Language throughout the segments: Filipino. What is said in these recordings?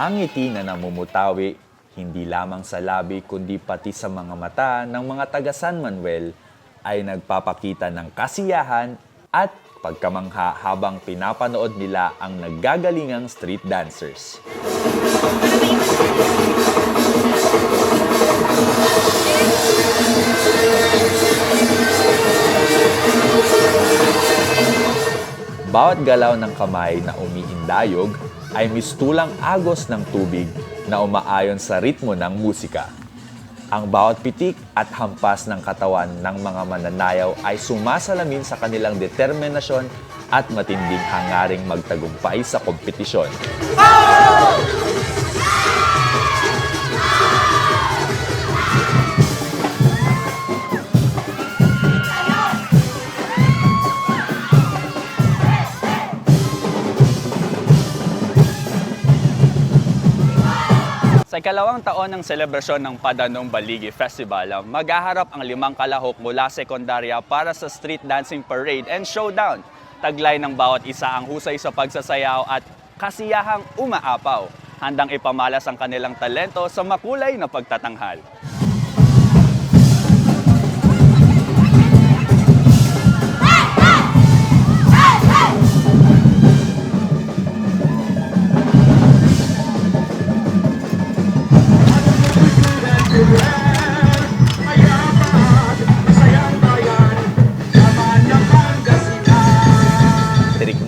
Ang ngiti na namumutawi, hindi lamang sa labi kundi pati sa mga mata ng mga taga San Manuel ay nagpapakita ng kasiyahan at pagkamangha habang pinapanood nila ang naggagalingang street dancers. Bawat galaw ng kamay na umiindayog ay mistulang agos ng tubig na umaayon sa ritmo ng musika. Ang bawat pitik at hampas ng katawan ng mga mananayaw ay sumasalamin sa kanilang determinasyon at matinding hangaring magtagumpay sa kompetisyon. Sa ikalawang taon ng selebrasyon ng Padanong Baligi Festival, maghaharap ang limang kalahok mula sekundarya para sa street dancing parade and showdown. Taglay ng bawat isa ang husay sa pagsasayaw at kasiyahang umaapaw. Handang ipamalas ang kanilang talento sa makulay na pagtatanghal.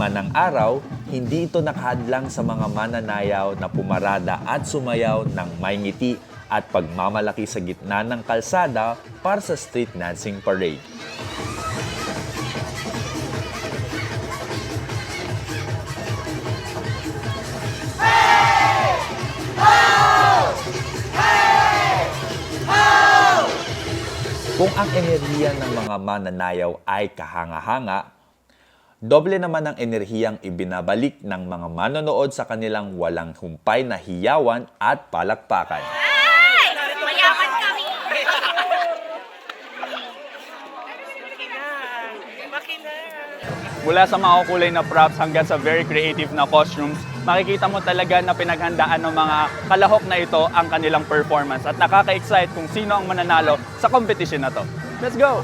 Trikman ng araw, hindi ito nakahadlang sa mga mananayaw na pumarada at sumayaw ng may ngiti at pagmamalaki sa gitna ng kalsada para sa street dancing parade. Kung ang enerhiya ng mga mananayaw ay kahanga-hanga, Doble naman ang enerhiyang ibinabalik ng mga manonood sa kanilang walang humpay na hiyawan at palakpakan. Mula sa makukulay na props hanggang sa very creative na costumes, makikita mo talaga na pinaghandaan ng mga kalahok na ito ang kanilang performance at nakaka-excite kung sino ang mananalo sa competition na to. Let's go!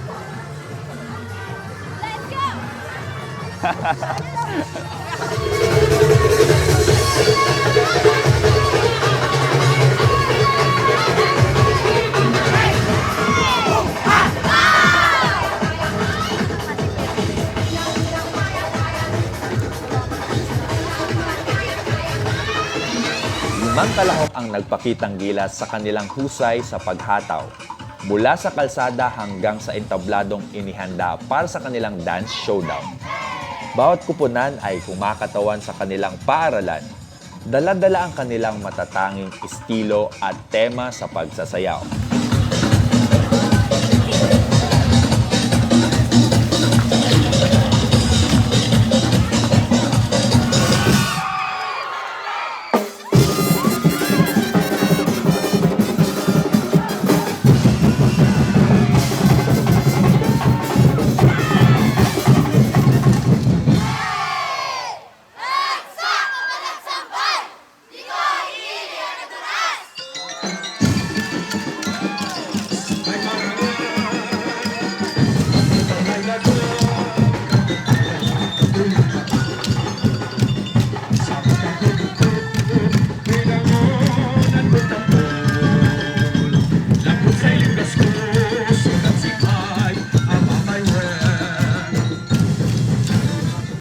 Limang kalahok ang nagpakitang gilas sa kanilang husay sa paghataw. Mula sa kalsada hanggang sa entabladong inihanda para sa kanilang dance showdown. Bawat kupunan ay kumakatawan sa kanilang paaralan. Dala-dala ang kanilang matatanging estilo at tema sa pagsasayaw.